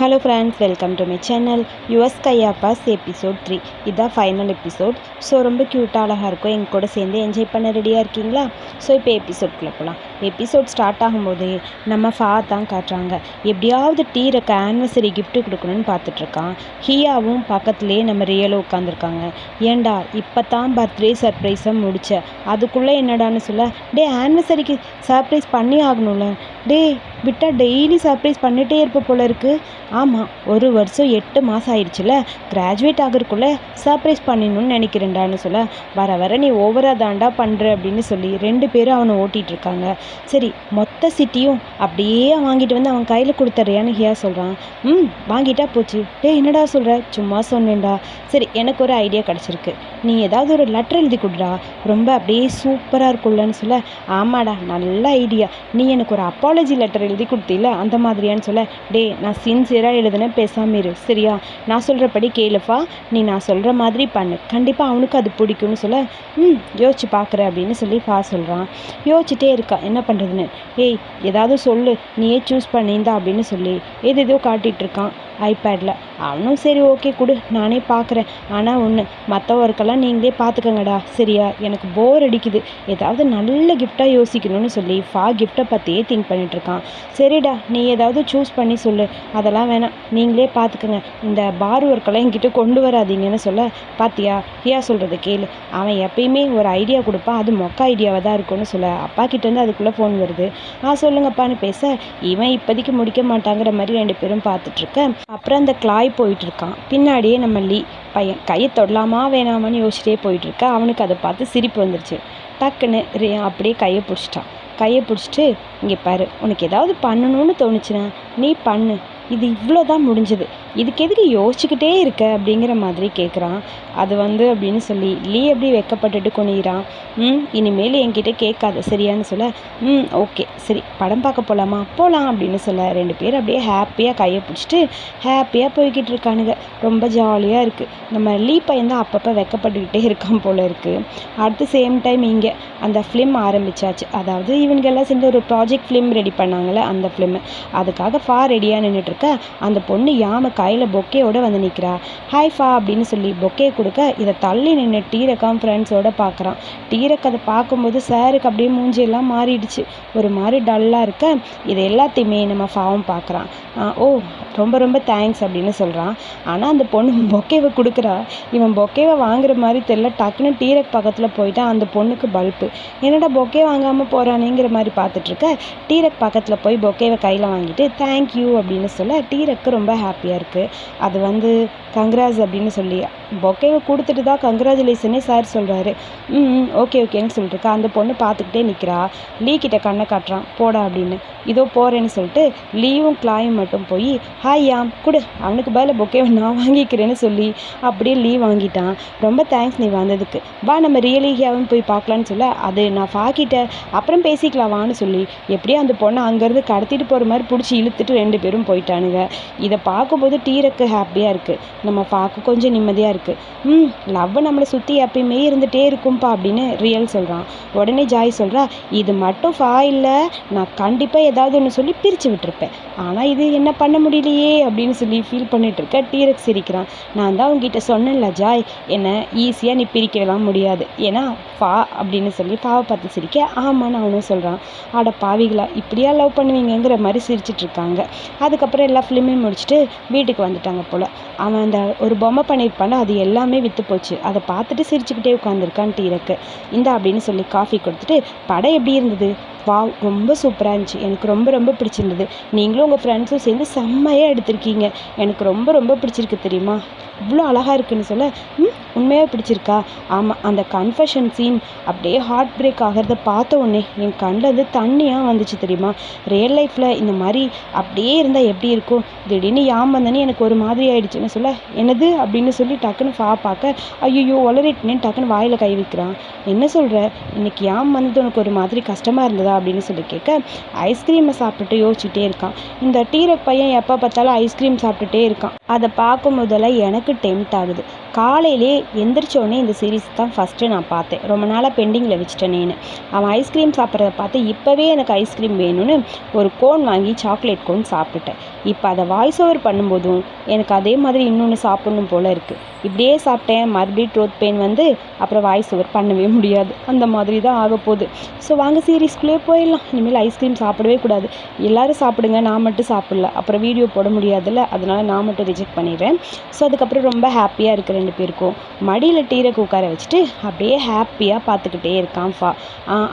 Hello friends welcome to my channel US கையாப்பாஸ் episode three இதுதான் final episode so ரொம்ப க்யூட்டாக அழகாக இருக்கும். எங்க கூட சேர்ந்து என்ஜாய் பண்ண ரெடியாக இருக்கீங்களா? ஸோ இப்போ எபிசோட்குள்ளே போகலாம் எபிசோட் ஸ்டார்ட் ஆகும்போது நம்ம ஃபா தான் காட்டுறாங்க. எப்படியாவது டீரை ஆனிவர்சரி கிஃப்ட்டு கொடுக்கணும்னு பார்த்துட்ருக்கான். ஹியாவும் பக்கத்துலேயே நம்ம ரியலோ உட்காந்துருக்காங்க ஏன்டா இப்போ தான் பர்த்டே சர்ப்ரைஸை முடிச்ச? அதுக்குள்ளே என்னடான்னு சொல்ல டே ஆனிவர்சரிக்கு சர்ப்ரைஸ் பண்ணி ஆகணும்ல. டே விட்டா டெய்லி சர்ப்ரைஸ் பண்ணிகிட்டே இருப்ப போல இருக்கு. ஆமாம் ஒரு வருஷம் எட்டு மாதம் ஆயிடுச்சுல. கிராஜுவேட் ஆகிறதுக்குள்ளே சர்ப்ரைஸ் பண்ணணும்னு நினைக்கிறேன்டான்னு சொல்ல வர வர நீ ஓவராக தாண்டா பண்ணுற அப்படின்னு சொல்லி ரெண்டு பேரும் அவனை ஓட்டிகிட்டு இருக்காங்க சரி மொத்த சிட்டியும் அப்படியே வாங்கிட்டு வந்து அவன் கையில் கொடுத்துட்றியான்னு ஹியா சொல்கிறான் ம் வாங்கிட்டா போச்சு. டே என்னடா சொல்கிற சும்மா சொன்னேன்டா. சரி எனக்கு ஒரு ஐடியா கிடச்சிருக்கு. நீ ஏதாவது ஒரு லெட்டர் எழுதி கொடுடா. ரொம்ப அப்படியே சூப்பராக இருக்கும்லன்னு சொல்ல. ஆமாடா நல்ல ஐடியா. நீ எனக்கு ஒரு அப்பாலஜி லெட்டர் எழுதி கொடுத்தீல அந்த மாதிரியான்னு சொல்ல. டே நான் சின்சியராக எழுதுனேன். பேசாமல் இரு. சரியா? நான் சொல்கிறபடி கேளுப்பா. நீ நான் சொல்கிற மாதிரி பண்ணு. கண்டிப்பாக அவனுக்கு அது பிடிக்கும்னு சொல்ல. ம் யோசிச்சு பார்க்குறேன் அப்படின்னு சொல்லி ஃபா சொல்கிறான் யோசிச்சுட்டே இருக்கா. என்ன பண்ணுறதுன்னு ஏய் ஏதாவது சொல்லு. நீயே சூஸ் பண்ணியிருந்தா அப்படின்னு சொல்லி. எது எதோ காட்டிகிட்டு இருக்கான். ஐபேடில். அவனும் சரி ஓகே கொடு. நானே பார்க்குறேன் ஆனால் ஒன்று மற்ற ஒர்க்கெல்லாம் நீங்களே பார்த்துக்கங்கடா சரியா? எனக்கு போர் அடிக்குது. ஏதாவது நல்ல கிஃப்டாக யோசிக்கணும்னு சொல்லி ஃபா கிஃப்ட்டை பற்றியே திங்க் பண்ணிட்டுருக்கான். சரிடா நீ ஏதாவது சூஸ் பண்ணி சொல்லு. அதெல்லாம் வேணாம். நீங்களே பார்த்துக்கங்க இந்த பார் ஒர்க்கெல்லாம் என்கிட்ட கொண்டு வராதீங்கன்னு சொல்ல பாத்தியா? ஹியா சொல்கிறது கேளு. அவன் எப்பயுமே ஒரு ஐடியா கொடுப்பான். அது மொக்க ஐடியாவாக தான் இருக்கும்னு சொல்ல. அப்பா கிட்டேருந்து அதுக்குள்ளே ஃபோன் வருது. ஆ சொல்லுங்கப்பான்னு பேச. இவன் இப்போதைக்கு முடிக்க மாட்டாங்கிற மாதிரி ரெண்டு பேரும் பார்த்துட்ருக்க அப்புறம் அந்த கிளாய் போயிட்டு இருக்கான் பின்னாடியே நம்ம லீ பையன் கையை தொடலாமா வேணாமான்னு யோசிச்சிட்டே போயிட்டு அவனுக்கு அதை பார்த்து சிரிப்பு வந்துருச்சு. டக்குன்னு ரே அப்படியே கையை பிடிச்சிட்டான். கையை பிடிச்சிட்டு இங்கே பாரு உனக்கு ஏதாவது பண்ணணும்னு தோணுச்சுன்னா நீ பண்ணு. இது இவ்வளோ தான் முடிஞ்சது. இதுக்கு எதுக்கு யோசிச்சுக்கிட்டே இருக்க அப்படிங்கிற மாதிரி கேட்குறான் அது வந்து அப்படின்னு சொல்லி லீ அப்படி வெக்கப்பட்டுட்டு குனிகிறான் ம் இனிமேல் என்கிட்ட கேட்காத சரியான்னு சொல்ல. ம் ஓகே சரி படம் பார்க்க போகலாமா போகலாம் அப்படின்னு சொல்ல. ரெண்டு பேரும் அப்படியே ஹாப்பியாக கையை பிடிச்சிட்டு ஹாப்பியாக போய்கிட்டு இருக்கானுங்க. ரொம்ப ஜாலியாக இருக்குது நம்ம லீ பையன் தான் அப்பப்போ வெக்கப்பட்டுக்கிட்டே இருக்கான் போல் இருக்குது அடுத்து சேம் டைம் இங்கே அந்த ஃபிலிம் ஆரம்பிச்சாச்சு. அதாவது இவங்க எல்லாம் சேர்ந்து ஒரு ப்ராஜெக்ட் ஃபிலிம் ரெடி பண்ணாங்களே அந்த ஃபிலிம். அதுக்காக ஃபா ரெடியாக நின்றுட்டு இருக்க அந்த பொண்ணு யாம கையில் பொக்கேயோடு வந்து நிற்கிறா ஹாய் ஃபா அப்படின்னு சொல்லி பொக்கே கொடுக்க இதை தள்ளி நின்று டீரக்கம் ஃப்ரெண்ட்ஸோட பார்க்குறான். டீரக் அதை பார்க்கும்போது சாருக்கு அப்படியே மூஞ்சியெல்லாம் மாறிடுச்சு. ஒரு மாதிரி டல்லாக இருக்க. இது எல்லாத்தையுமே நம்ம ஃபாவும் பார்க்குறான். ஓ ரொம்ப ரொம்ப தேங்க்ஸ் அப்படின்னு சொல்கிறான் ஆனால் அந்த பொண்ணு பொக்கேவை கொடுக்குறா. இவன் பொக்கேவை வாங்குற மாதிரி தெரியல. டக்குன்னு டீரக் பக்கத்தில் போயிட்டா அந்த பொண்ணுக்கு பல்ப்பு என்னடா பொக்கே வாங்காமல் போகிறானேங்கிற மாதிரி பார்த்துட்ருக்க டீரக் பக்கத்தில் போய் பொக்கேவை கையில் வாங்கிட்டு தேங்க்யூ அப்படின்னு சொல்லி டீரக்கு ரொம்ப ஹாப்பியாக இருக்குது அது வந்து கங்க்ராஸ் அப்படின்னு சொல்லி பொக்கேவை கொடுத்துட்டு தான் கங்க்ராச்சுலேஷனே சார் சொல்கிறாரு ம் ஓகே ஓகேன்னு சொல்லிட்டுருக்கா. அந்த பொண்ணு பார்த்துக்கிட்டே நிற்கிறா லீ கிட்ட கண்ணை காட்டுறான். போடா அப்படின்னு. இதோ போகிறேன்னு சொல்லிட்டு லீவும் கிளாயும் மட்டும் போய் ஹாய் யாம் கொடு. அவனுக்கு பதில் பொக்கேவை நான் வாங்கிக்கிறேன்னு சொல்லி அப்படியே லீவ் வாங்கிட்டான். ரொம்ப தேங்க்ஸ் நீ வந்ததுக்கு. வா நம்ம ரியலியாவும் போய் பார்க்கலான்னு சொல்ல அது நான் ஃபாக்கிட்ட அப்புறம் பேசிக்கலாம் வான்னு சொல்லி எப்படியோ அந்த பொண்ணை அங்கேருந்து கடத்திட்டு போகிற மாதிரி பிடிச்சி இழுத்துட்டு ரெண்டு பேரும் பண்ணுறானுங்க இதை பார்க்கும்போது டீரக்கு ஹாப்பியாக இருக்குது நம்ம பார்க்க கொஞ்சம் நிம்மதியாக இருக்குது ம் லவ் நம்மளை சுற்றி எப்பயுமே இருந்துகிட்டே இருக்கும்பா அப்படின்னு ரியல் சொல்கிறான் உடனே ஜாய் சொல்கிறா இது மட்டும் ஃபா இல்லை. நான் கண்டிப்பாக ஏதாவது ஒன்று சொல்லி பிரித்து விட்டுருப்பேன். ஆனால் இது என்ன பண்ண முடியலையே அப்படின்னு சொல்லி ஃபீல் பண்ணிகிட்ருக்க டீரக் சிரிக்கிறான். நான் தான் உங்ககிட்ட சொன்னேன்ல ஜாய் என்னை ஈஸியாக நீ பிரிக்கலாம் முடியாது. ஏன்னா ஃபா அப்படின்னு சொல்லி ஃபாவை பார்த்து சிரிக்க ஆமான்னு அவனும் சொல்கிறான் அட பாவிகளா இப்படியா லவ் பண்ணுவீங்கங்கிற மாதிரி சிரிச்சிட்ருக்காங்க அதுக்கப்புறம் எல்லா ஃபிலிமையும் முடிச்சுட்டு வீட்டுக்கு வந்துட்டாங்க போல். அவன் அந்த ஒரு பொம்மை பண்ணியிருப்பான அது எல்லாமே விற்று போச்சு. அதை பார்த்துட்டு சிரிச்சுக்கிட்டே உட்காந்துருக்கான் டீரக்கு இந்த அப்படின்னு சொல்லி காஃபி கொடுத்துட்டு படம் எப்படி இருந்தது? வாவ் ரொம்ப சூப்பராக இருந்துச்சு. எனக்கு ரொம்ப ரொம்ப பிடிச்சிருந்தது. நீங்களும் உங்கள் ஃப்ரெண்ட்ஸும் சேர்ந்து செம்மையாக எடுத்திருக்கீங்க. எனக்கு ரொம்ப ரொம்ப பிடிச்சிருக்கு தெரியுமா? இவ்வளோ அழகாக இருக்குன்னு சொல்ல ம் உண்மையாக பிடிச்சிருக்கா? ஆமாம் அந்த கன்ஃபெஷன் சீன் அப்படியே ஹார்ட் பிரேக் ஆகிறத பார்த்த உடனே என் கண்ணில் தண்ணியாக வந்துச்சு தெரியுமா? ரியல் லைஃப்பில் இந்த மாதிரி அப்படியே இருந்தால் எப்படி இருக்கும்? திடீர்னு யாம் வந்தனே எனக்கு ஒரு மாதிரி ஆயிடுச்சுன்னு சொல்ல என்னது? அப்படின்னு சொல்லி டக்குன்னு ஃபா பார்க்க ஐயோ ஒளரிட்டுனே டக்குன்னு வாயில் கை வைக்கிறான். என்ன சொல்கிற இன்னைக்கு யாம் வந்தது உனக்கு ஒரு மாதிரி கஷ்டமாக இருந்ததா? அப்படின்னு சொல்லி கேட்க ஐஸ்கிரீமை சாப்பிட்டுட்டு யோசிச்சுட்டே இருக்கான். இந்த டீரக் பையன் எப்போ பார்த்தாலும் ஐஸ்கிரீம் சாப்பிட்டுட்டே இருக்கான். அதை பார்க்கும் முதல்ல எனக்கு டெம்ட் ஆகுது. காலையிலே எந்திரிச்சோடனே இந்த சீரீஸ் தான் ஃபஸ்ட்டு நான் பார்த்தேன். ரொம்ப நாளாக பெண்டிங்கில் வச்சுட்டேனேன்னு. அவன் ஐஸ்கிரீம் சாப்பிட்றத பார்த்து இப்போவே எனக்கு ஐஸ்கிரீம் வேணும்னு ஒரு கோன் வாங்கி சாக்லேட் கோன் சாப்பிட்டுட்டேன். இப்போ அதை வாய்ஸ் ஓவர் பண்ணும்போதும் எனக்கு அதே மாதிரி இன்னொன்று சாப்பிட்ணும் போல் இருக்குது இப்படியே சாப்பிட்டேன் மறுபடியும் ட்ரோத் பெயின் வந்து அப்புறம் வாய்ஸ் ஓவர் பண்ணவே முடியாது. அந்த மாதிரி தான் ஆக போகுது. ஸோ வாங்க சீரீஸ்குள்ளேயே போயிடலாம். இனிமேல் ஐஸ்கிரீம் சாப்பிடவே கூடாது. எல்லோரும் சாப்பிடுங்க நான் மட்டும் சாப்பிடல. அப்புறம் வீடியோ போட முடியாதுல்ல. அதனால் நான் மட்டும் ரிஜெக்ட் பண்ணிடுறேன். ஸோ அதுக்கப்புறம் ரொம்ப ஹாப்பியாக இருக்குது ரெண்டு பேருக்கும். மடியில் டீரக்கு உட்கார வச்சுட்டு அப்படியே ஹாப்பியாக பார்த்துக்கிட்டே இருக்கான் ஃபா.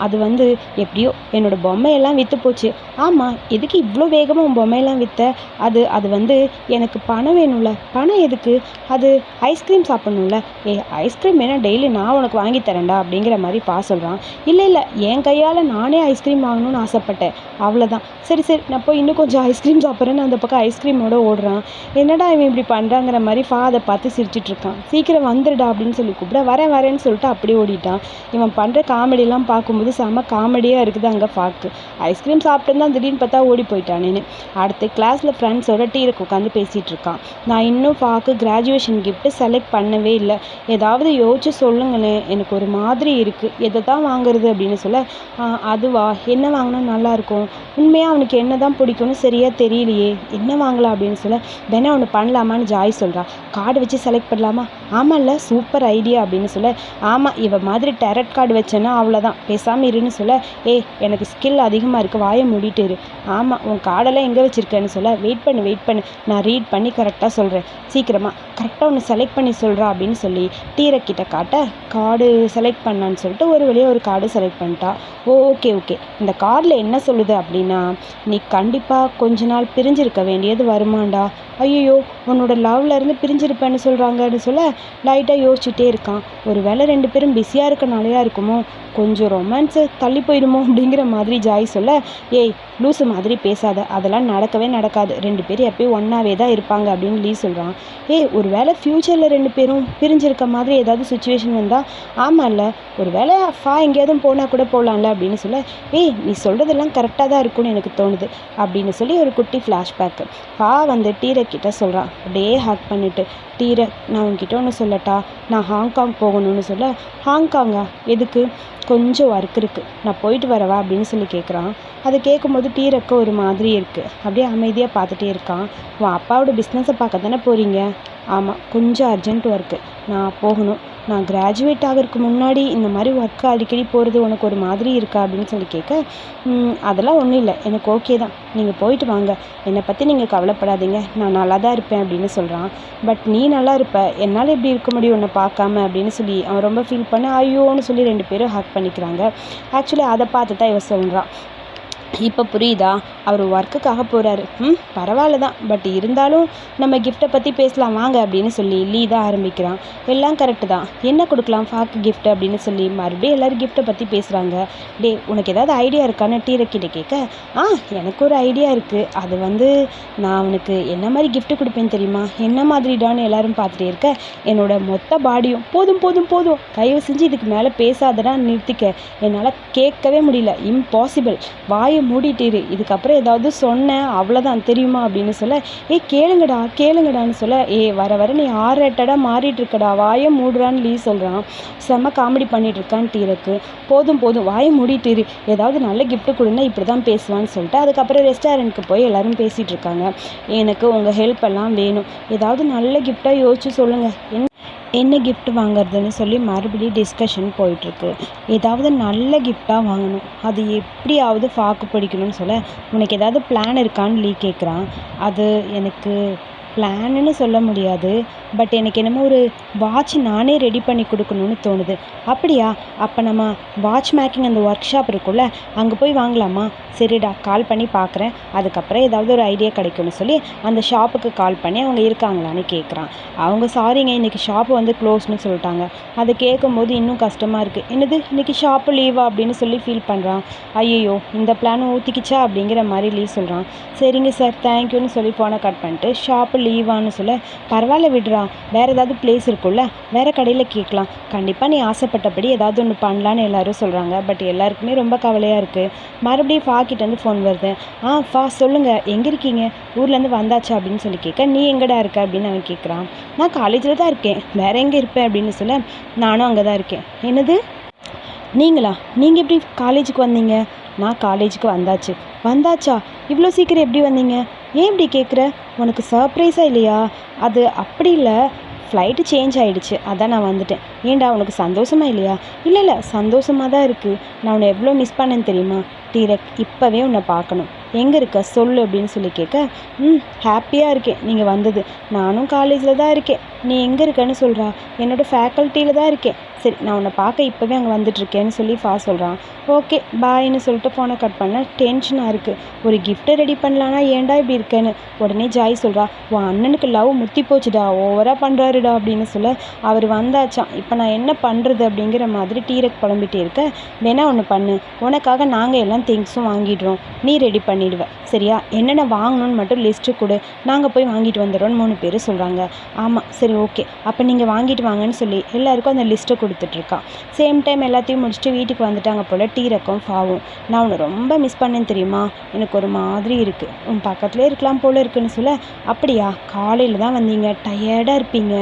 அது வந்து எப்படியோ என்னோடய பொம்மையெல்லாம் விற்று போச்சு. ஆமாம் எதுக்கு இவ்வளோ வேகமாக உன் பொம்மையெல்லாம் விற்ற அது அது வந்து எனக்கு பணம் வேணும்ல. பணம் எதுக்கு? அது ஐஸ்கிரீம் சாப்பிட்ணும்ல. ஏ ஐஸ்கிரீம் வேணால் டெய்லி நான் உனக்கு வாங்கி தரேன்டா அப்படிங்கிற மாதிரி பா சொல்கிறான் இல்லை இல்லை என் கையால் நானே ஐஸ்கிரீம் வாங்கணும்னு ஆசைப்பட்டேன். அவ்வளோதான் சரி சரி நான் போய் இன்னும் கொஞ்சம் ஐஸ்கிரீம் சாப்பிட்றேன்னு அந்த பக்கம் ஐஸ்கிரீமோட ஓடுறான். என்னடா இவன் இப்படி பண்ணுறாங்கிற மாதிரி ஃபா அதை பார்த்து சிரிச்சிட்டு இருக்கான். சீக்கிரம் வந்துடுடா அப்படின்னு சொல்லி கூப்பிட வரேன் வரேன்னு சொல்லிட்டு அப்படியே ஓடிட்டான். இவன் பண்ணுற காமெடியெல்லாம் பார்க்கும்போது செம காமெடியாக இருக்குது அங்கே ஃபாக்கு ஐஸ்கிரீம் சாப்பிட்டு தான் திடீர்னு பார்த்தா ஓடி போயிட்டானேன்னு. கிளாஸ் கிளாஸில் ஃப்ரெண்ட்ஸோட டீருக்கு உட்காந்து பேசிகிட்டு இருக்கான். நான் இன்னும் ஃபாக்கு கிராஜுவேஷன் கிஃப்ட்டு செலக்ட் பண்ணவே இல்லை. ஏதாவது யோசிச்சு சொல்லுங்களேன். எனக்கு ஒரு மாதிரி இருக்குது எதை தான் வாங்குறது அப்படின்னு சொல்ல அதுவா? என்ன வாங்கினா நல்லாயிருக்கும் உண்மையாக அவனுக்கு என்ன தான் பிடிக்கும்னு சரியாக தெரியலையே. என்ன வாங்கலாம்? அப்படின்னு சொல்ல வேணா ஒன்று பண்ணலாமான்னு ஜாய் சொல்கிறா கார்டு வச்சு செலக்ட் பண்ணலாமா? ஆமாம்ல சூப்பர் ஐடியா அப்படின்னு சொல்ல ஆமாம் இவ மாதிரி டேரட் கார்டு வச்சேன்னா அவ்வளோதான் பேசாமல் இருன்னு சொல்ல ஏய் எனக்கு ஸ்கில் அதிகமாக இருக்குது வாயை மூடிட்டு இரு. ஆமாம் உன் கார்டெல்லாம் எங்கே வச்சுருக்கேன்னு சொல்ல வெயிட் பண்ணு வெயிட் பண்ணு. நான் ரீட் பண்ணி கரெக்டாக சொல்கிறேன் சீக்கிரமாக கரெக்டாக ஒன்று செலக்ட் பண்ணி சொல்கிறா அப்படின்னு சொல்லி டீரக்கிட்ட காட்ட கார்டு செலக்ட் பண்ணான்னு சொல்லிட்டு ஒரு வழியாக ஒரு கார்டு செலக்ட் பண்ணிட்டா. ஓ ஓகே ஓகே இந்த கார்டில் என்ன சொல்லுது அப்படின்னா நீ கண்டிப்பாக கொஞ்ச நாள் பிரிஞ்சிருக்க வேண்டியது வருமாண்டா? ஐயோ உன்னோட லவ்ல இருந்து பிரிஞ்சிருப்பேன்னு சொல்கிறாங்கன்னு சொல்ல லைட்டாக யோசிச்சுட்டே இருக்கான். ஒரு வேளை ரெண்டு பேரும் பிஸியாக இருக்கனாலையா இருக்குமோ? கொஞ்சம் ரொமான்ஸு தள்ளி போயிடுமோ அப்படிங்கிற மாதிரி ஜாய் சொல்ல ஏய் லூசு மாதிரி பேசாத. அதெல்லாம் நடக்கவே நடக்காது. ரெண்டு பேரும் எப்பயும் ஒன்றாவே தான் இருப்பாங்க அப்படின்னு லீ சொல்கிறான் ஏய் ஒரு வேளை ஃப்யூச்சரில் ரெண்டு பேரும் பிரிஞ்சிருக்க மாதிரி ஏதாவது சுச்சுவேஷன் வந்தால் ஆமாம்ல ஒரு வேளை ஃபா எங்கேயாவது போனால் கூட போகலாம்ல அப்படின்னு சொல்ல ஏய் நீ சொல்கிறதெல்லாம் கரெக்டாக தான் இருக்கும்னு எனக்கு தோணுது அப்படின்னு சொல்லி ஒரு குட்டி ஃப்ளாஷ்பேக்கு ஃபா வந்து டீரை கிட்ட சொல்கிறான் அப்படியே ஹக் பண்ணிவிட்டு டீரை நான் உன்கிட்ட ஒன்று சொல்லட்டா? நான் ஹாங்காங் போகணும்னு சொல்ல ஹாங்காங்கா? எதுக்கு? கொஞ்சம் ஒர்க் இருக்குது நான் போயிட்டு வரவா? அப்படின்னு சொல்லி கேட்குறான் அதை கேட்கும்போது டீரக்க ஒரு மாதிரி இருக்குது அப்படியே அமைதியாக பார்த்துட்டே இருக்கான். உன் அப்பாவோட பிஸ்னஸை பார்க்க தானே போகிறீங்க ஆமாம் கொஞ்சம் அர்ஜென்ட் ஒர்க்கு நான் போகணும். நான் கிராஜுவேட் ஆகிறதுக்கு முன்னாடி இந்த மாதிரி ஒர்க்கு அடிக்கடி போகிறது உனக்கு ஒரு மாதிரி இருக்கா அப்படின்னு சொல்லி கேட்க அதெல்லாம் ஒன்றும் இல்லை. எனக்கு ஓகே தான். நீங்கள் போயிட்டு வாங்க. என்னை பற்றி நீங்கள் கவலைப்படாதீங்க. நான் நல்லா தான் இருப்பேன் அப்படின்னு சொல்கிறான் பட் நீ நல்லா இருப்ப. என்னால் எப்படி இருக்க முடியும் உன்னை பார்க்காம? அப்படின்னு சொல்லி அவன் ரொம்ப ஃபீல் பண்ண ஐயோன்னு சொல்லி ரெண்டு பேரும் ஹக் பண்ணிக்கிறாங்க. ஆக்சுவலி அதை பார்த்து தான் இவன் சொல்கிறான் இப்போ புரியுதா? அவர் ஒர்க்குக்காக போகிறாரு ம் பரவாயில்ல தான் பட் இருந்தாலும் நம்ம கிஃப்ட்டை பற்றி பேசலாம். வாங்க அப்படின்னு சொல்லி லீ தான் ஆரம்பிக்கிறான். எல்லாம் கரெக்டு தான். என்ன கொடுக்கலாம்? ஃபாக்கு கிஃப்ட் அப்படின்னு சொல்லி மறுபடியும் எல்லோரும் கிஃப்ட்டை பற்றி பேசுகிறாங்க டே உனக்கு ஏதாவது ஐடியா இருக்கான்னு டீரக்கிட்ட கேட்க ஆ எனக்கு ஒரு ஐடியா இருக்குது அது வந்து நான் அவனுக்கு என்ன மாதிரி கிஃப்ட்டு கொடுப்பேன் தெரியுமா? என்ன மாதிரிடான்னு எல்லோரும் பார்த்துட்டே இருக்க. என்னோட மொத்த பாடியும் போதும் போதும் போதும். தயவு செஞ்சு இதுக்கு மேலே பேசாதடா நிறுத்திக்க. என்னால் கேட்கவே முடியல. இம்பாசிபிள் வாயு மூடிட்டிரு. இதுக்கப்புறம் ஏதாவது சொன்னேன் அவ்வளோதான் தெரியுமா அப்படின்னு சொல்ல ஏய் கேளுங்கடா கேளுங்கடான்னு சொல்ல ஏ வர வர நீ ஆர்ரேட்டடாக மாறிட்டுருக்கடா வாயை மூடுறான்னு லீ சொல்கிறான் செம்ம காமெடி பண்ணிட்டு இருக்கான் டீரக்கு. போதும் போதும் வாயை மூடிட்டிரு. ஏதாவது நல்ல கிஃப்ட்டு கொடுன்னா இப்படி தான் பேசுவான்னு சொல்லிட்டு அதுக்கப்புறம் ரெஸ்டாரண்ட்க்கு போய் எல்லாரும் பேசிகிட்டு இருக்காங்க எனக்கு உங்கள் ஹெல்ப் எல்லாம் வேணும். ஏதாவது நல்ல கிஃப்டாக யோசிச்சு சொல்லுங்கள் என்ன கிஃப்ட் வாங்குறதுன்னு சொல்லி மறுபடியும் டிஸ்கஷன் போயிட்டுருக்கு. ஏதாவது நல்ல கிஃப்டாக வாங்கணும். அது எப்படியாவது ஃபாக்கு பிடிக்கணும்னு சொல்ல உனக்கு ஏதாவது பிளான் இருக்கான்னு லீ கேட்குறான் அது எனக்கு பிளான்னு சொல்ல முடியாது. பட் எனக்கு என்னமோ ஒரு வாட்ச் நானே ரெடி பண்ணி கொடுக்கணும்னு தோணுது. அப்படியா? அப்போ நம்ம வாட்ச் மேக்கிங் அந்த ஒர்க் ஷாப் இருக்கும்ல அங்கே போய் வாங்கலாமா? சரிடா கால் பண்ணி பார்க்குறேன் அதுக்கப்புறம் ஏதாவது ஒரு ஐடியா கிடைக்கும்னு சொல்லி அந்த ஷாப்புக்கு கால் பண்ணி அவங்க இருக்காங்களான்னு கேட்குறான் அவங்க சாரிங்க இன்றைக்கி ஷாப்பு வந்து க்ளோஸ்னு சொல்லிட்டாங்க. அதை கேட்கும்போது இன்னும் கஷ்டமாக இருக்குது என்னது? இன்றைக்கி ஷாப்பு லீவா அப்படின்னு சொல்லி ஃபீல் பண்ணுறான் ஐயோ இந்த பிளானும் ஊற்றிக்கிச்சா அப்படிங்கிற மாதிரி லீவ் சொல்கிறான் சரிங்க சார் தேங்க்யூன்னு சொல்லி ஃபோனை கட் பண்ணிட்டு ஷாப்பு லீவான்னு சொல்ல பரவாயில்ல விடுறான் விடுறா வேறு ஏதாவது பிளேஸ் இருக்கும்ல? வேறு கடையில் கேட்கலாம். கண்டிப்பாக நீ ஆசைப்பட்டபடி ஏதாவது ஒன்று பண்ணலான்னு எல்லோரும் சொல்கிறாங்க பட் எல்லாருக்குமே ரொம்ப கவலையாக இருக்குது மறுபடியும் ஃபா கிட்டேருந்து ஃபோன் வருது. ஆ ஃபா சொல்லுங்கள் எங்கே இருக்கீங்க? ஊர்லேருந்து வந்தாச்சா? அப்படின்னு சொல்லி கேட்க நீ எங்கடா இருக்க? அப்படின்னு அவன் கேட்குறான். நான் காலேஜில் தான் இருக்கேன். வேறு எங்கே இருப்பேன் அப்படின்னு சொல்ல நானும் அங்கே தான் இருக்கேன். என்னது? நீங்களா? நீங்கள் எப்படி காலேஜுக்கு வந்தீங்க? நான் காலேஜுக்கு வந்தாச்சு. வந்தாச்சா? இவ்வளோ சீக்கிரம் எப்படி வந்தீங்க? ஏன் இப்படி கேட்குற உனக்கு சர்ப்ரைஸாக இல்லையா? அது அப்படி இல்லை. ஃப்ளைட்டு சேஞ்ச் ஆகிடுச்சு அதான் நான் வந்துட்டேன். ஏன்டா உனக்கு சந்தோஷமா இல்லையா? இல்லை இல்லை சந்தோஷமாக தான் இருக்குது நான் உன்னை எவ்வளோ மிஸ் பண்ணேன்னு தெரியுமா? டீரக் இப்போவே உன்னை பார்க்கணும். எங்கே இருக்க? சொல்லு அப்படின்னு சொல்லி கேட்க ம் ஹாப்பியாக இருக்கேன். நீங்கள் வந்தது. நானும் காலேஜில் தான் இருக்கேன். நீ எங்கே இருக்கேன்னு சொல்கிறா என்னோடய ஃபேக்கல்ட்டியில் தான் இருக்கேன். சரி நான் உன்னை பார்க்க இப்போவே அங்கே வந்துட்டுருக்கேன்னு சொல்லி ஃபா சொல்கிறான் ஓகே பாய்னு சொல்லிட்டு ஃபோனை கட் பண்ண டென்ஷனாக இருக்குது ஒரு கிஃப்ட்டை ரெடி பண்ணலான்னா ஏன்டா இப்படி இருக்கேன்னு. உடனே ஜாய் சொல்கிறா உன் அண்ணனுக்கு லவ் முத்தி போச்சுடா ஓவராக பண்ணுறாருடா அப்படின்னு சொல்ல அவர் வந்தாச்சான் இப்போ நான் என்ன பண்ணுறது அப்படிங்கிற மாதிரி டீரக் புலம்பிகிட்டே இருக்க வேணா ஒன்று பண்ணு. உனக்காக நாங்கள் எல்லாம் திங்ஸும் வாங்கிடுறோம். நீ ரெடி பண்ணிடுவ. சரியா? என்னென்ன வாங்கணும்னு மட்டும் லிஸ்ட்டு கொடு. நாங்கள் போய் வாங்கிட்டு வந்துடுறோம்னு மூணு பேர் சொல்கிறாங்க ஆமாம் சரி ஓகே அப்போ நீங்கள் வாங்கிட்டு வாங்கன்னு சொல்லி எல்லாருக்கும் அந்த லிஸ்ட்டை கொடுத்துட்ருக்கான் சேம் டைம் எல்லாத்தையும் முடிச்சுட்டு வீட்டுக்கு வந்துட்டாங்க போல் டீ ரக்கம் ஃபாவும் நான் உன்னை ரொம்ப மிஸ் பண்ணேன் தெரியுமா? எனக்கு ஒரு மாதிரி இருக்குது உன் பக்கத்துலேயே இருக்கலாம் போல் இருக்குன்னு சொல்ல அப்படியா? காலையில் தான் வந்தீங்க. டயர்டாக இருப்பீங்க.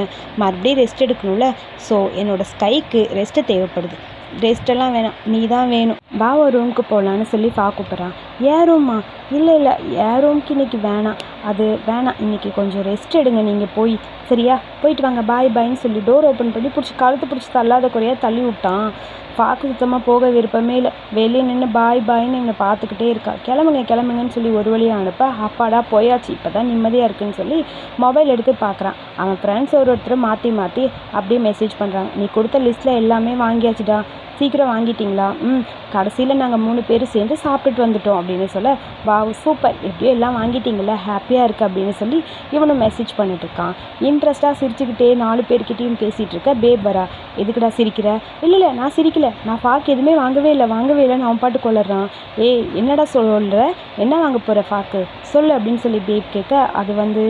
மறுபடியும் ரெஸ்ட் எடுக்கணும்ல. ஸோ என்னோடய ஸ்கைக்கு ரெஸ்ட்டு தேவைப்படுது. ரெஸ்ட்டெல்லாம் வேணாம். நீ தான் வேணும். வா ஒரு ரூமுக்கு போகலான்னு சொல்லி ஃபா கூப்பிட்றான். ஏன் ரூமா இல்லை இல்லை ஏன் ரூம்க்கு இன்றைக்கி வேணாம். அது வேணாம். இன்றைக்கி கொஞ்சம் ரெஸ்ட் எடுங்க நீங்கள் போய். சரியா? போயிட்டு வாங்க. பாய் பாய்ன்னு சொல்லி டோர் ஓப்பன் பண்ணி பிடிச்சி கழுத்து பிடிச்சி தள்ளாத குறையாக தள்ளி விட்டான். பார்க்க சுத்தமாக போக விருப்பமே இல்லை. வெளியே நின்று பாய் பாய்ன்னு என்னை பார்த்துக்கிட்டே இருக்கா. கிளம்புங்க கிளம்புங்கன்னு சொல்லி ஒரு வழியாக அனுப்ப அப்பாடா போயாச்சு. இப்போ தான் நிம்மதியாக இருக்குன்னு சொல்லி மொபைல் எடுத்து பார்க்குறான். அவன் ஃப்ரெண்ட்ஸ் ஒரு ஒருத்தர் மாற்றி மாற்றி அப்படியே மெசேஜ் பண்ணுறாங்க நீ கொடுத்த லிஸ்ட்டில் எல்லாமே வாங்கியாச்சுடா. சீக்கிரம் வாங்கிட்டீங்களா? ம் கடைசியில் நாங்கள் மூணு பேர் சேர்ந்து சாப்பிட்டுட்டு வந்துட்டோம் அப்படின்னு சொல்ல வா சூப்பர். எப்படியோ எல்லாம் வாங்கிட்டீங்களா ஹாப்பியாக இருக்குது அப்படின்னு சொல்லி இவனும் மெசேஜ் பண்ணிட்டுருக்கான் இன்ட்ரெஸ்ட்டாக சிரிச்சுக்கிட்டே நாலு பேர்கிட்டையும் பேசிகிட்டு இருக்க பேப் வரா எதுக்குடா சிரிக்கிற? இல்லை இல்லை நான் சிரிக்கல. நான் ஃபாக்கு எதுவுமே வாங்கவே இல்லை. வாங்கவே இல்லைன்னு அவன் பாட்டு கொள்ளறான் ஏய் என்னடா சொல்கிற என்ன வாங்க போகிற ஃபாக்கு சொல்லு அப்படின்னு சொல்லி பேப் கேட்க அது வந்து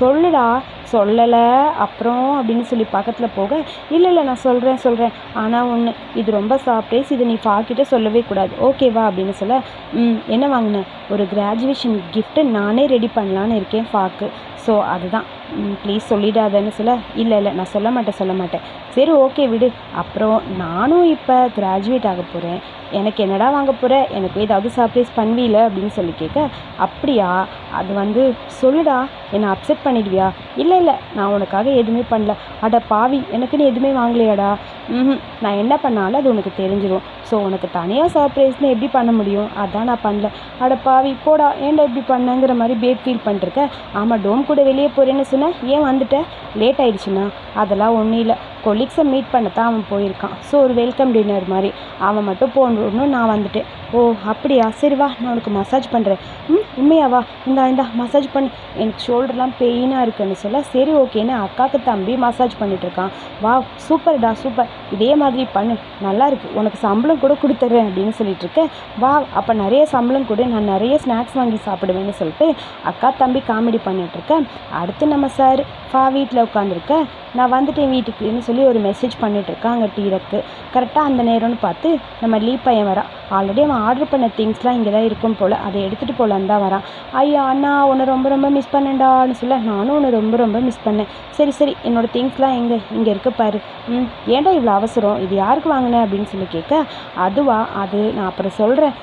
சொல்லுடா சொல்லலை அப்புறம் அப்படின்னு சொல்லி பக்கத்தில் போக இல்லை இல்லை நான் சொல்கிறேன் சொல்கிறேன் ஆனால் ஒன்று இது ரொம்ப சாப்பிட்டேஸ் இதை நீ ஃபாக்கிட்ட சொல்லவே கூடாது. ஓகேவா அப்படின்னு சொல்ல ம் என்ன வாங்கினேன் ஒரு கிராஜுவேஷன் கிஃப்ட்டை நானே ரெடி பண்ணலான்னு இருக்கேன் ஃபாக்கு. ஸோ அதுதான். ப்ளீஸ் சொல்லிடாதன்னு சொல்ல இல்லை இல்லை நான் சொல்ல மாட்டேன் சொல்ல மாட்டேன். சரி ஓகே விடு. அப்புறம் நானும் இப்போ கிராஜுவேட் ஆக போகிறேன் எனக்கு என்னடா வாங்க போகிற எனக்கு ஏதாவது சர்ப்ரைஸ் பண்ணுவீல அப்படின்னு சொல்லி கேட்க அப்படியா? அது வந்து சொல்லுடா. என்னை அப்செட் பண்ணிடுவியா? இல்லை இல்லை நான் உனக்காக எதுவுமே பண்ணல. அட பாவி எனக்குன்னு எதுவுமே வாங்கலையாடா? ம் நான் என்ன பண்ணாலும் அது உனக்கு தெரிஞ்சிடும் ஸோ உனக்கு தனியாக சர்ப்ரைஸ்னு எப்படி பண்ண முடியும்? அதான் நான் பண்ணல. அட பாவி போடா. ஏன்டா இப்படி பண்ணங்கிற மாதிரி பேட் ஃபீல் பண்ணிருக்க? ஆமாம் டோம் கூட வெளியே போகிறேன்னு சொன்னேன் ஏன் வந்துட்ட? லேட் ஆயிடுச்சுண்ணா அதெல்லாம் ஒன்றும் இல்லை. கொலீக்ஸை மீட் பண்ண தான் அவன் போயிருக்கான். ஸோ ஒரு வெல்கம் டின்னர் மாதிரி. அவன் மட்டும் போகணுன்னு நான் வந்துட்டேன். ஓ அப்படியா? சரி வா நான் உனக்கு மசாஜ் பண்ணுறேன் ம் உண்மையாவா இந்தா இந்தா மசாஜ் பண்ணு. எனக்கு ஷோல்டர்லாம் பெயினாக இருக்குன்னு சொல்ல சரி ஓகேன்னு அக்காவுக்கு தம்பி மசாஜ் பண்ணிகிட்ருக்கான் வா சூப்பர்டா சூப்பர் இதே மாதிரி பண்ணு. நல்லா இருக்குது உனக்கு சம்பளம் கூட கொடுத்துட்றேன் அப்படின்னு சொல்லிட்டு இருக்கேன் வா அப்போ நிறைய சம்பளம் கூட. நான் நிறைய ஸ்நாக்ஸ் வாங்கி சாப்பிடுவேன்னு சொல்லிட்டு அக்கா தம்பி காமெடி பண்ணிகிட்ருக்கேன் அடுத்து நம்ம சார் ஃபா வீட்டில் உட்காந்துருக்க நான் வந்துட்டேன் வீட்டுக்குன்னு சொல்லி ஒரு மெசேஜ் பண்ணிகிட்ருக்கான் அங்கே டீரக்கு கரெக்டாக அந்த நேரம்னு பார்த்து நம்ம லீ பையன் வரான் ஆல்ரெடி அவன் ஆர்டர் பண்ண திங்ஸ்லாம் இங்கே தான் இருக்கும் போல். அதை எடுத்துகிட்டு போகலான்னு தான் வரான். ஐயா அண்ணா உன்னை ரொம்ப ரொம்ப மிஸ் பண்ணேன்டான்னு சொல்ல நானும் உன்னை ரொம்ப ரொம்ப மிஸ் பண்ணேன். சரி சரி என்னோடய திங்ஸ்லாம் எங்கே இங்கே இருக்க பாரு. ம் ஏன்டா இவ்வளோ அவசரம்? இது யாருக்கு வாங்கினேன் அப்படின்னு சொல்லி கேட்க அதுவா? அது நான் அப்புறம் சொல்கிறேன்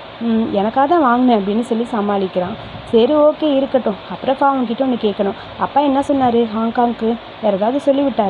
எனக்காக தான் வாங்கினேன் அப்படின்னு சொல்லி சமாளிக்கிறான். சரி ஓகே இருக்கட்டும். அப்புறம் அவங்ககிட்ட ஒன்று கேட்கணும். அப்பா என்ன சொன்னார்? ஹாங்காங்க்கு. வேறு ஏதாவது சொல்லிவிட்டார்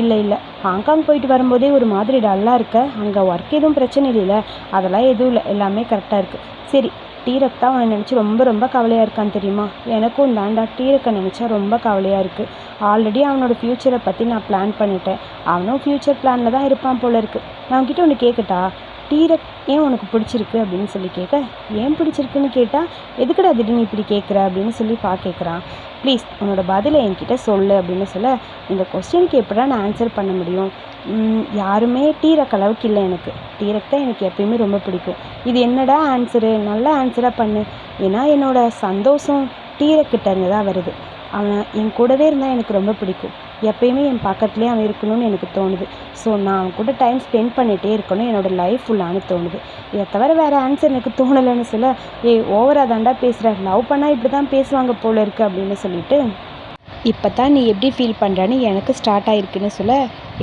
இல்லை இல்லை. ஹாங்காங் போயிட்டு வரும்போதே ஒரு மாதிரி டல்லாக இருக்க. அங்கே ஒர்க் எதுவும் பிரச்சனை இல்லைல்ல. அதெல்லாம் எதுவும் இல்லை. எல்லாமே கரெக்டாக இருக்குது சரி டீரக் தான் அவனை நினச்சி ரொம்ப ரொம்ப கவலையாக இருக்கான்னு தெரியுமா? எனக்கும் தாண்டா டீரக்கை நினச்சா ரொம்ப கவலையாக இருக்குது ஆல்ரெடி அவனோட ஃப்யூச்சரை பற்றி நான் பிளான் பண்ணிட்டேன். அவனும் ஃப்யூச்சர் பிளானில் தான் இருப்பான் போல இருக்குது நான் அவன்கிட்ட ஒன்று கேட்கட்டா டீரக் ஏன் உனக்கு பிடிச்சிருக்கு அப்படின்னு சொல்லி கேட்க ஏன் பிடிச்சிருக்குன்னு கேட்டால் எதுக்குடா திடீர்னு இப்படி கேட்குற? அப்படின்னு சொல்லி பா கேட்குறான். ப்ளீஸ் உன்னோட பதிலை என்கிட்ட சொல்லு அப்படின்னு சொல்ல இந்த கொஸ்டினுக்கு எப்படா நான் ஆன்சர் பண்ண முடியும்? யாருமே டீரக் அளவுக்கு இல்லை எனக்கு. டீரக் தான் எனக்கு எப்பயுமே ரொம்ப பிடிக்கும். இது என்னடா ஆன்சரு? நல்ல ஆன்சராக பண்ணு. ஏன்னா என்னோட சந்தோஷம் டீரக்கிட்டேருந்து தான் வருது. அவன் என் கூடவே இருந்தால் எனக்கு ரொம்ப பிடிக்கும். எப்பயுமே என் பக்கத்துலேயே அவன் இருக்கணும்னு எனக்கு தோணுது. ஸோ நான் அவன் கூட டைம் ஸ்பெண்ட் பண்ணிகிட்டே இருக்கணும். என்னோடய லைஃப் ஃபுல்லானு தோணுது. இதை தவிர வேறு ஆன்சர் எனக்கு தோணலைன்னு சொல்ல ஏய் ஓவராக தாண்டா பேசுகிற லவ் பண்ணால் இப்படி தான் பேசுவாங்க போல இருக்குது அப்படின்னு சொல்லிட்டு இப்போ தான் நீ எப்படி ஃபீல் பண்ணுறன்னு எனக்கு ஸ்டார்ட் ஆகிருக்குன்னு சொல்ல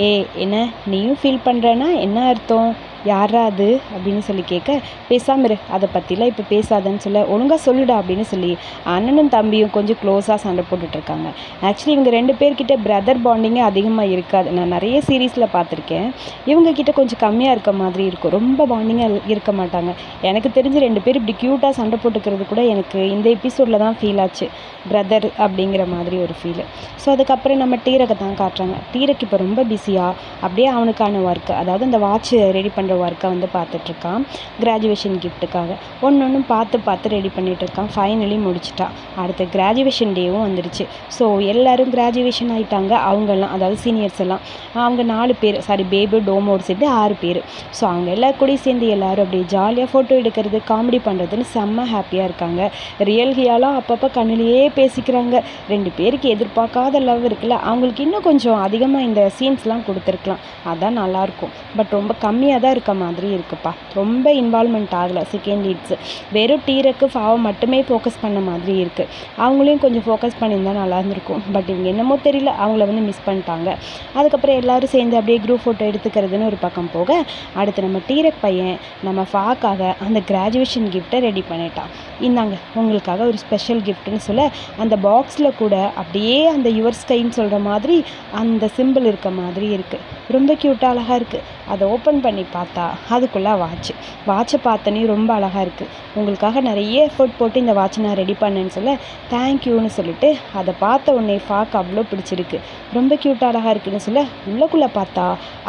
ஏ என்ன? நீயும் ஃபீல் பண்ணுறேன்னா என்ன அர்த்தம்? யாரா அது அப்படின்னு சொல்லி கேட்க பேசாமல் இரு அதை பற்றிலாம் இப்போ பேசாதன்னு சொல்ல ஒழுங்காக சொல்லுடா அப்படின்னு சொல்லி அண்ணனும் தம்பியும் கொஞ்சம் க்ளோஸாக சண்டை போட்டுட்ருக்காங்க ஆக்சுவலி இவங்க ரெண்டு பேர்கிட்ட பிரதர் பாண்டிங்கே அதிகமாக இருக்காது. நான் நிறைய சீரீஸில் பார்த்துருக்கேன். இவங்கக்கிட்ட கொஞ்சம் கம்மியாக இருக்க மாதிரி இருக்கும். ரொம்ப பாண்டிங்காக இருக்க மாட்டாங்க. எனக்கு தெரிஞ்சு ரெண்டு பேர் இப்படி க்யூட்டாக சண்டை போட்டுக்கிறது கூட எனக்கு இந்த எபிசோடில் தான் ஃபீல் ஆச்சு. பிரதர் அப்படிங்கிற மாதிரி ஒரு ஃபீல் ஸோ அதுக்கப்புறம் நம்ம டீரக்கை தான் காட்டுறாங்க. டீரக் இப்போ ரொம்ப பிஸியாக அப்படியே அவனுக்கான ஒர்க் அதாவது அந்த வாட்ச் ரெடி பண்ணுற ஒர்க்கை வந்து பார்த்துட்ருக்கான். கிராஜுவேஷன் கிஃப்ட்டுக்காக ஒன்று ஒன்றும் பார்த்து பார்த்து ரெடி பண்ணிகிட்ருக்கான் இருக்கான் ஃபைனலி முடிச்சிட்டான் அடுத்து கிராஜுவேஷன் டேவும் வந்துடுச்சு ஸோ எல்லோரும் கிராஜுவேஷன் ஆகிட்டாங்க அவங்கெல்லாம் அதாவது சீனியர்ஸ் எல்லாம். அவங்க நாலு பேர் சாரி பேபி டோமோடு சேர்ந்து ஆறு பேர். ஸோ அவங்க எல்லார் கூடயும் சேர்ந்து எல்லாரும் அப்படியே ஜாலியாக ஃபோட்டோ எடுக்கிறது காமெடி பண்ணுறதுன்னு செம்ம ஹாப்பியாக இருக்காங்க. ரியல் ஹியாலாம் அப்பப்போ கண்ணிலேயே பேசிக்கிறாங்க. ரெண்டு பேருக்கு எதிர்பார்க்காத லவ் இருக்குல்ல. அவங்களுக்கு இன்னும் கொஞ்சம் அதிகமாக இந்த சீன்ஸ்லாம் கொடுத்துருக்கலாம். அதான் நல்லாயிருக்கும் பட் ரொம்ப கம்மியாக தான் இருக்க மாதிரி இருக்குப்பா. ரொம்ப இன்வால்மெண்ட் ஆகலை செகண்ட் லீட்ஸு வெறும் டீரக்கு ஃபாவை மட்டுமே ஃபோக்கஸ் பண்ண மாதிரி இருக்குது அவங்களையும் கொஞ்சம் ஃபோக்கஸ் பண்ணியிருந்தா நல்லா இருந்திருக்கும். பட் இவங்க என்னமோ தெரியல அவங்கள வந்து மிஸ் பண்ணிட்டாங்க. அதுக்கப்புறம் எல்லாரும் சேர்ந்து அப்படியே குரூப் ஃபோட்டோ எடுத்துக்கிறதுன்னு ஒரு பக்கம் போக அடுத்து நம்ம டீரக் பையன் நம்ம ஃபாக்காக அந்த கிராஜுவேஷன் கிஃப்ட்டை ரெடி பண்ணிட்டான். இந்தாங்க உங்களுக்காக ஒரு ஸ்பெஷல் கிஃப்ட்னு சொல்ல அந்த பாக்ஸில் கூட அப்படியே அந்த யுவர் ஸ்கைன்னு சொல்கிற மாதிரி அந்த சிம்பிள் இருக்க மாதிரி இருக்குது ரொம்ப க்யூட்டாக அழகாக இருக்குது அதை ஓப்பன் பண்ணி பார்த்தா அதுக்குள்ளே வாட்ச் வாட்சை பார்த்தோன்னே ரொம்ப அழகாக இருக்குது உங்களுக்காக நிறைய எஃபர்ட் போட்டு இந்த வாட்சை நான் ரெடி பண்ணேன்னு சொல்ல தேங்க்யூன்னு சொல்லிட்டு அதை பார்த்த உடனே பார்க்க அவ்வளோ பிடிச்சிருக்கு. ரொம்ப க்யூட்டாக அழகாக இருக்குன்னு சொல்ல உள்ளக்குள்ளே பார்த்தா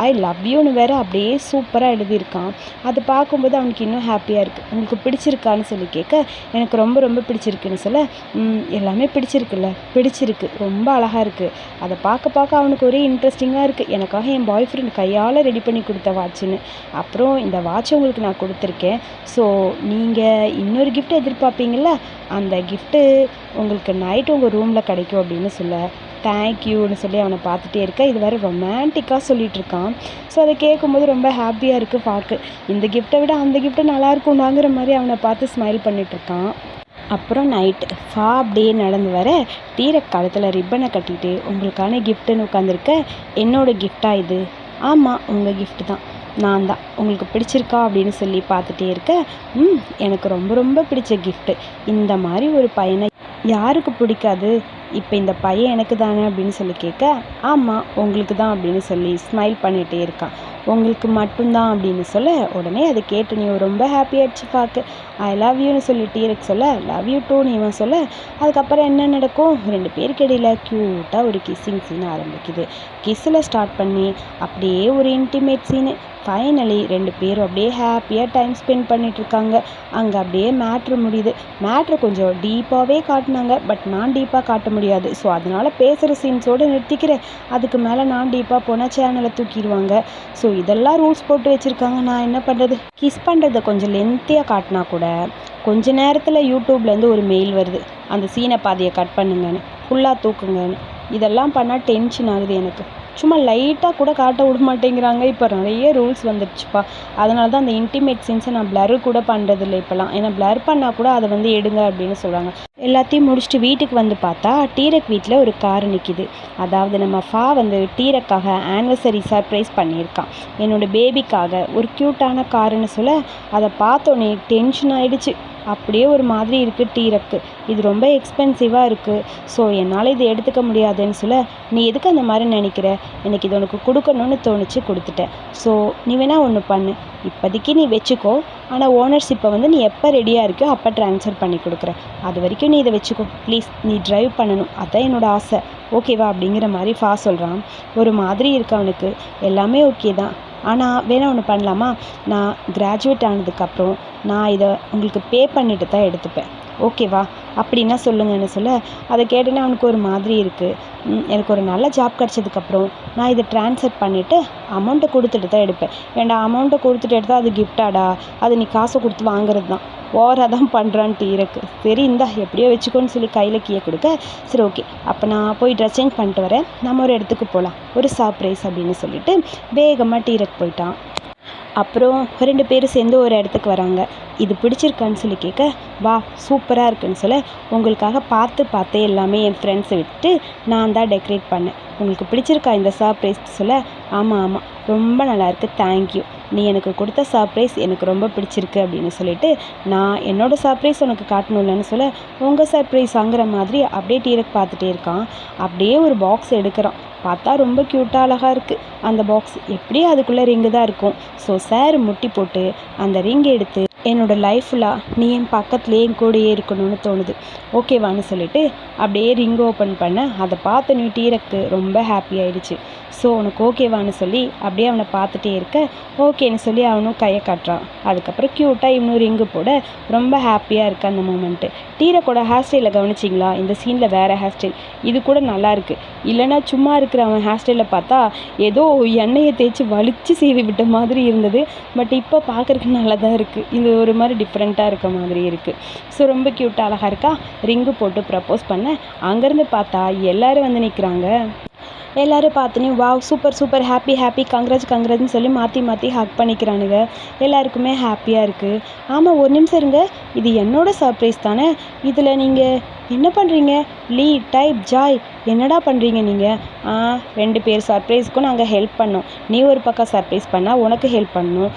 ஐ லவ் யூன்னு வேற அப்படியே சூப்பராக எழுதியிருக்கான். அதை பார்க்கும்போது அவனுக்கு இன்னும் ஹாப்பியாக இருக்குது உங்களுக்கு பிடிச்சிருக்கான்னு சொல்லி கேட்க எனக்கு ரொம்ப ரொம்ப பிடிச்சிருக்குன்னு சொல்ல எல்லாமே பிடிச்சிருக்குல்ல பிடிச்சிருக்கு. ரொம்ப அழகாக இருக்குது அதை பார்க்க பார்க்க அவனுக்கு ஒரே இன்ட்ரெஸ்டிங்காக இருக்குது எனக்காக என் பாய் ஃப்ரெண்ட் கையால் ரெடி பண்ணி கொடுத்த வாட்சுன்னு அப்புறம் இந்த வாட்ச் உங்களுக்கு நான் கொடுத்துருக்கேன். ஸோ நீங்கள் இன்னொரு கிஃப்ட் எதிர்பார்ப்பீங்கள்ல அந்த கிஃப்ட்டு உங்களுக்கு நைட் உங்கள் ரூமில் கிடைக்கும் அப்படின்னு சொல்ல. தேங்க்யூன்னு சொல்லி அவனை பார்த்துட்டே இருக்கேன் இது வேறு ரொமான்டிக்காக சொல்லிகிட்டு இருக்கான். ஸோ அதை கேட்கும்போது ரொம்ப ஹாப்பியாக இருக்குது பார்க்க. இந்த கிஃப்ட்டை விட அந்த கிஃப்ட்டு நல்லாயிருக்கும்னாங்கிற மாதிரி அவனை பார்த்து ஸ்மைல் பண்ணிகிட்ருக்கான் அப்புறம் நைட்டு ஃபா அப்படியே நடந்து வர தீர கழுத்தில் ரிப்பனை கட்டிட்டு உங்களுக்கான கிஃப்ட்டுன்னு உட்காந்துருக்க என்னோட கிஃப்டா இது? ஆமாம் உங்கள் கிஃப்ட் தான். நான் தான். உங்களுக்கு பிடிச்சிருக்கா அப்படின்னு சொல்லி பார்த்துட்டே இருக்க ம் எனக்கு ரொம்ப ரொம்ப பிடிச்ச கிஃப்ட்டு இந்த மாதிரி ஒரு பையனை யாருக்கு பிடிக்காது? இப்போ இந்த பையன் எனக்கு தானே? அப்படின்னு சொல்லி கேட்க ஆமாம் உங்களுக்கு தான் அப்படின்னு சொல்லி ஸ்மைல் பண்ணிகிட்டே இருக்கான். உங்களுக்கு மட்டும்தான் அப்படின்னு சொல்ல உடனே அதை கேட்டு நீ ரொம்ப ஹாப்பி ஆயிடுச்சு பார்க்க ஐ லவ் யூன்னு சொல்லி டீரக் சொல்ல லவ் யூ டூ இவன் சொல்ல. அதுக்கப்புறம் என்ன நடக்கும்? ரெண்டு பேருக்கு இடையில க்யூட்டாக ஒரு கிஸ்ஸிங் சீன் ஆரம்பிக்குது. கிஸ்ஸில் ஸ்டார்ட் பண்ணி அப்படியே ஒரு இன்டிமேட் சீனு ஃபைனலி ரெண்டு பேரும் அப்படியே ஹாப்பியாக டைம் ஸ்பெண்ட் பண்ணிகிட்ருக்காங்க இருக்காங்க அங்கே அப்படியே மேட்ரு முடியுது. மேட்ரு கொஞ்சம் டீப்பாகவே காட்டினாங்க. பட் நான் டீப்பாக காட்ட முடியாது. ஸோ அதனால் பேசுகிற சீன்ஸோடு நிறுத்திக்கிறேன். அதுக்கு மேலே நான் டீப்பாக போனால் சேனலை தூக்கிடுவாங்க. ஸோ இதெல்லாம் ரூல்ஸ் போட்டு வச்சுருக்காங்க. நான் என்ன பண்ணுறது கிஸ் பண்ணுறதை கொஞ்சம் லென்த்தியாக காட்டினா கூட கொஞ்ச நேரத்தில் யூடியூப்லேருந்து ஒரு மெயில் வருது. அந்த சீனை பாதையை கட் பண்ணுங்கன்னு. ஃபுல்லாக தூக்குங்கன்னு. இதெல்லாம் பண்ணால் டென்ஷன் ஆகுது எனக்கு. சும்மா லைட்டாக கூட காட்ட விட மாட்டேங்கிறாங்க. இப்போ நிறைய ரூல்ஸ் வந்துடுச்சுப்பா அதனால தான் அந்த இன்டிமேட் சீன்ஸை நான் பிளர் கூட பண்ணுறதில்ல இப்போலாம் ஏன்னா பிளர் பண்ணால் கூட அதை வந்து எடுங்க அப்படின்னு சொல்கிறாங்க எல்லாத்தையும் முடிச்சுட்டு வீட்டுக்கு வந்து பார்த்தா டீரக் வீட்டில் ஒரு கார் நிற்கிது அதாவது நம்ம ஃபா வந்து டீரக்காக ஆனிவர்சரி சர்ப்ரைஸ் பண்ணியிருக்கான். என்னோட பேபிக்காக ஒரு க்யூட்டான காருன்னு சொல்ல அதை பார்த்தோன்னே டென்ஷன் ஆகிடுச்சு அப்படியே ஒரு மாதிரி இருக்குது டீரக்கு இது ரொம்ப எக்ஸ்பென்சிவாக இருக்குது ஸோ என்னால் இது எடுத்துக்க முடியாதுன்னு சொல்ல நீ எதுக்கு அந்த மாதிரி நினைக்கிற? எனக்கு இது உனக்கு கொடுக்கணும்னு தோணுச்சு கொடுத்துட்டேன். ஸோ நீ வேணால் ஒன்று பண்ணு. இப்போதைக்கு நீ வச்சுக்கோ. ஆனால் ஓனர்ஷிப்பை வந்து நீ எப்போ ரெடியாக இருக்கியோ அப்போ ட்ரான்ஸ்ஃபர் பண்ணி கொடுக்குறேன் அது வரைக்கும் நீ இதை வச்சுக்கோ. ப்ளீஸ் நீ ட்ரைவ் பண்ணணும். அதான் என்னோட ஆசை. ஓகேவா அப்படிங்கிற மாதிரி ஃபா சொல்கிறான் ஒரு மாதிரி இருக்கு அவனுக்கு. எல்லாமே ஓகே தான். ஆனால் வேணா ஒன்று பண்ணலாமா? நான் கிராஜுவேட் ஆனதுக்கப்புறம் நான் இதை உங்களுக்கு பே பண்ணிட்டு தான் எடுத்துப்பேன். ஓகேவா? அப்படின்னா சொல்லுங்கன்னு சொல்ல? அதை கேட்டேன்னா அவனுக்கு ஒரு மாதிரி இருக்குது எனக்கு ஒரு நல்ல ஜாப் கிடச்சதுக்கப்புறம் நான் இதை ட்ரான்ஸ்ஃபர் பண்ணிவிட்டு அமௌண்ட்டை கொடுத்துட்டு தான் எடுப்பேன். ஏன்டா அமௌண்ட்டை கொடுத்துட்டு எடுத்தால் அது கிஃப்டாடா அது நீ காசை கொடுத்து வாங்குறது தான். ஓவராக தான் பண்ணுறான்ட்டு இருக்கு. சரி இந்தா எப்படியோ வச்சுக்கோன்னு சொல்லி கையில் கீழே கொடுக்க. சரி ஓகே. அப்போ நான் போய் ட்ரெஸ் சேஞ்ச் பண்ணிட்டு வரேன். நம்ம ஒரு இடத்துக்கு போகலாம் ஒரு சர்ப்ரைஸ் அப்படின்னு சொல்லிட்டு வேகமாக டீரக் போயிட்டான். அப்புறம் ரெண்டு பேரும் சேர்ந்து ஒரு இடத்துக்கு வராங்க. இது பிடிச்சிருக்கான்னு சொல்லி கேட்க வா சூப்பராக இருக்குன்னு சொல்ல உங்களுக்காக பார்த்து பார்த்தே எல்லாமே என் ஃப்ரெண்ட்ஸை விட்டு நான் தான் டெக்கரேட் பண்ணேன். உங்களுக்கு பிடிச்சிருக்கா இந்த சர்ப்ரைஸ் சொல்ல ஆமாம் ஆமாம் ரொம்ப நல்லாயிருக்கு தேங்க்யூ நீ எனக்கு கொடுத்த சர்ப்ரைஸ் எனக்கு ரொம்ப பிடிச்சிருக்கு அப்படின்னு சொல்லிட்டு நான் என்னோடய சர்ப்ரைஸ் உனக்கு காட்டணும்லன்னு சொல்ல உங்கள் சர்ப்ரைஸாங்கிற மாதிரி அப்படியே டீரக் பார்த்துட்டே இருக்கான். அப்படியே ஒரு பாக்ஸ் எடுக்கிறான். பார்த்தா ரொம்ப க்யூட்டாக அழகாக இருக்குது அந்த பாக்ஸ் எப்படியும் அதுக்குள்ளே ரிங்கு தான் இருக்கும். ஸோ சார் முட்டி போட்டு அந்த ரிங் எடுத்து என்னோடய லைஃப் ஃபுல்லாக நீ என் பக்கத்துலேயே என் கூடயே இருக்கணும்னு தோணுது. ஓகேவான்னு சொல்லிட்டு அப்படியே ரிங் ஓப்பன் பண்ண அதை பார்த்த நீ டீரக்கு ரொம்ப ஹாப்பி ஆயிடுச்சு. ஸோ உனக்கு ஓகேவான்னு சொல்லி அப்படியே அவனை பார்த்துட்டே இருக்க ஓகேன்னு சொல்லி அவனும் கையை காட்டுறான். அதுக்கப்புறம் க்யூட்டாக இவனும் ரிங்கு போட ரொம்ப ஹாப்பியாக இருக்குது அந்த மூமெண்ட்டு டீரக்கோட ஹேர் ஸ்டைலை கவனிச்சிங்களா? இந்த சீனில் வேறு ஹேர் ஸ்டைல் இது கூட நல்லா இல்லைனா இல்லைன்னா சும்மா இருக்கிற அவன் ஹேர் ஸ்டைலை பார்த்தா ஏதோ எண்ணெயை தேய்ச்சி வலிச்சு செய்து விட்ட மாதிரி இருந்தது. பட் இப்போ பார்க்குறதுக்கு நல்லா தான் இருக்குது இது ஒரு மாதிரி டிஃப்ரெண்ட்டாக இருக்க மாதிரி இருக்குது ஸோ ரொம்ப க்யூட்டாக அழகாக இருக்கா? ரிங்கு போட்டு ப்ரப்போஸ் பண்ண. அங்கேருந்து பார்த்தா எல்லோரும் வந்து நிற்கிறாங்க எல்லோரும் பார்த்துனே wow super super happy happy congrats கங்க்ராஜ்னு சொல்லி மாற்றி மாற்றி ஹக் பண்ணிக்கிறானுங்க. எல்லாருக்குமே ஹாப்பியாக இருக்குது ஆமாம் ஒரு நிமிஷம் இருங்க. இது என்னோட சர்ப்ரைஸ் தானே? இதில் நீங்கள் என்ன பண்ணுறீங்க லீ டைப் ஜாய் என்னடா பண்ணுறீங்க நீங்கள் ஆ ரெண்டு பேர் சர்ப்ரைஸ்க்கும் நாங்கள் ஹெல்ப் பண்ணோம். நீ ஒரு பக்கம் சர்ப்ரைஸ் பண்ணால் உனக்கு ஹெல்ப் பண்ணணும்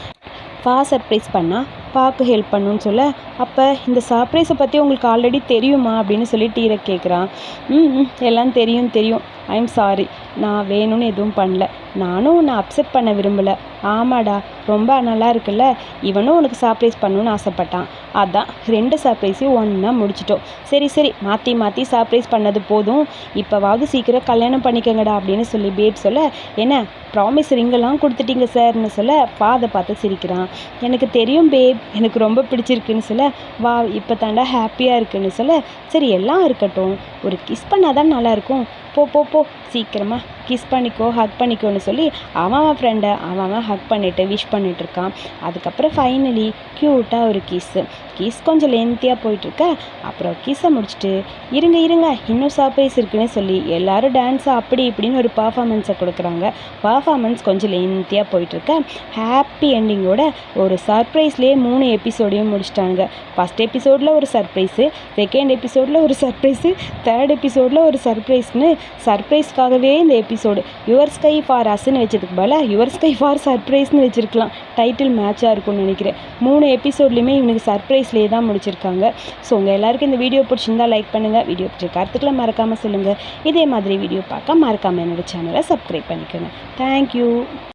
பா சர்ப்ரைஸ் பண்ணால் பாக்கு ஹெல்ப் பண்ணுன்னு சொல்ல அப்போ இந்த சர்ப்ரைஸை பற்றி உங்களுக்கு ஆல்ரெடி தெரியுமா அப்படின்னு சொல்லி டீரை கேட்குறான் ம் ம், எல்லாம் தெரியும் தெரியும். ஐம் சாரி நான் வேணும்னு எதுவும் பண்ணல. நானும் உன்னை அப்செட் பண்ண விரும்பலை. ஆமாடா ரொம்ப நல்லா இருக்குல்ல இவனும் உனக்கு சர்ப்ரைஸ் பண்ணணும்னு ஆசைப்பட்டான். அதான் ரெண்டு சர்ப்ரைஸையும் ஒன்றா முடிச்சிட்டோம். சரி சரி மாற்றி மாற்றி சர்ப்ரைஸ் பண்ணது போதும். இப்போவாவது சீக்கிரம் கல்யாணம் பண்ணிக்கங்கடா அப்படின்னு சொல்லி பேப் சொல்ல என்ன ப்ராமிஸ் ரிங்கெல்லாம் கொடுத்துட்டீங்க சார்னு சொல்ல பாதை பார்த்து சிரிக்கிறான். எனக்கு தெரியும் பேப் எனக்கு ரொம்ப பிடிச்சிருக்குன்னு சொல்ல வா இப்போ தாண்டா ஹாப்பியாக இருக்குன்னு சொல்ல சரி எல்லாம் இருக்கட்டும். ஒரு கிஸ் பண்ணால் தான் நல்லாயிருக்கும். போ போ போ சீக்கிரமாக கிஸ் பண்ணிக்கோ ஹக் பண்ணிக்கோன்னு சொல்லி அவன் அவன் ஃப்ரெண்டை அவன் அவன் ஹக் பண்ணிவிட்டு விஷ் பண்ணிகிட்ருக்கான் இருக்கான். அதுக்கப்புறம் ஃபைனலி க்யூட்டாக ஒரு கிஸ்ஸு கிஸ் கொஞ்சம் லென்த்தியாக போயிட்டுருக்க. அப்புறம் கிஸ்ஸை முடிச்சுட்டு இருங்க இருங்க இன்னும் சர்ப்ரைஸ் இருக்குன்னு சொல்லி எல்லோரும் டான்ஸை அப்படி இப்படின்னு ஒரு பர்ஃபாமன்ஸை கொடுக்குறாங்க. பர்ஃபாமன்ஸ் கொஞ்சம் லென்த்தியாக போயிட்டுருக்க. ஹாப்பி எண்டிங்கோட ஒரு சர்ப்ரைஸ்லேயே மூணு எபிசோடையும் முடிச்சிட்டாங்க ஃபஸ்ட் எபிசோடில் ஒரு சர்ப்ரைஸு செகண்ட் எபிசோடில் ஒரு சர்ப்ரைஸு தேர்ட் எபிசோடில் ஒரு சர்ப்ரைஸ்னு சர்ப்ரைஸ்க்காகவே இந்த எபிசோடு யுவர் ஸ்கை ஃபார் அஸ்ன்னு வச்சதுக்கு பதிலாக யுவர் ஸ்கை ஃபார் சர்ப்ரைஸ்னு வச்சுருக்கலாம். டைட்டில் மேட்சாக இருக்கும்னு நினைக்கிறேன். மூணு எபிசோட்லேயுமே இவனுக்கு சர்ப்ரைஸ்லேயே தான் முடிச்சிருக்காங்க. ஸோ உங்கள் எல்லாருக்கும் இந்த வீடியோ பிடிச்சிருந்தா லைக் பண்ணுங்கள் வீடியோ பிடிச்ச கருத்துக்களை மறக்காமல் சொல்லுங்கள் இதே மாதிரி வீடியோ பார்க்க மறக்காமல் என்னோடய சேனலை சப்ஸ்கிரைப் பண்ணிக்கோங்க. தேங்க்யூ